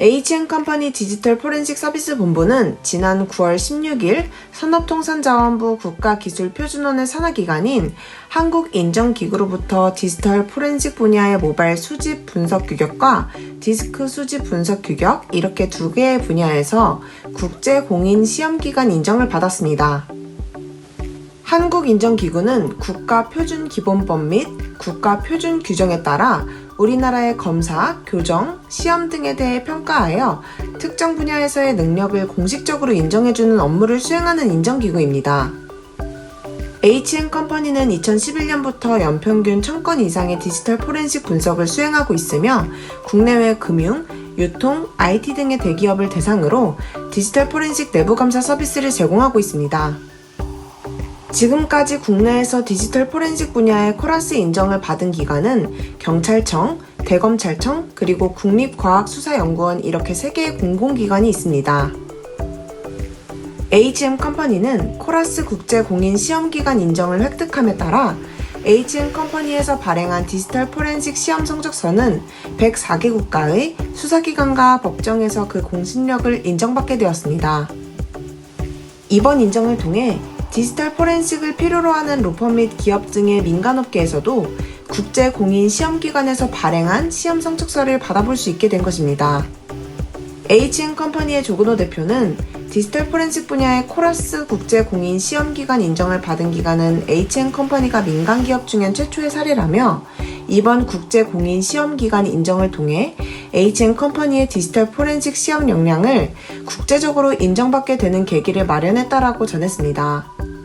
HN컴퍼니 디지털 포렌식 서비스 본부는 지난 9월 16일 산업통상자원부 국가기술표준원의 산하기관인 한국인정기구로부터 디지털 포렌식 분야의 모바일 수집 분석 규격과 디스크 수집 분석 규격 이렇게 두 개의 분야에서 국제 공인 시험기관 인정을 받았습니다. 한국인정기구는 국가표준기본법 및 국가표준 규정에 따라 우리나라의 검사, 교정, 시험 등에 대해 평가하여 특정 분야에서의 능력을 공식적으로 인정해주는 업무를 수행하는 인정기구입니다. HN컴퍼니는 2011년부터 연평균 1000건 이상의 디지털 포렌식 분석을 수행하고 있으며 국내외 금융, 유통, IT 등의 대기업을 대상으로 디지털 포렌식 내부 감사 서비스를 제공하고 있습니다. 지금까지 국내에서 디지털 포렌식 분야의 코라스 인정을 받은 기관은 경찰청, 대검찰청, 그리고 국립과학수사연구원 이렇게 3개의 공공기관이 있습니다. HM 컴퍼니는 코라스 국제 공인 시험 기관 인정을 획득함에 따라 HM 컴퍼니에서 발행한 디지털 포렌식 시험 성적서는 104개 국가의 수사기관과 법정에서 그 공신력을 인정받게 되었습니다. 이번 인정을 통해 디지털 포렌식을 필요로 하는 로펌 및 기업 등의 민간업계에서도 국제 공인 시험기관에서 발행한 시험 성적서를 받아볼 수 있게 된 것입니다. HN 컴퍼니의 조근호 대표는 디지털 포렌식 분야의 코러스 국제 공인 시험기관 인정을 받은 기관은 HN 컴퍼니가 민간 기업 중엔 최초의 사례라며 이번 국제 공인 시험기관 인정을 통해 HN 컴퍼니의 디지털 포렌식 시험 역량을 국제적으로 인정받게 되는 계기를 마련했다라고 전했습니다.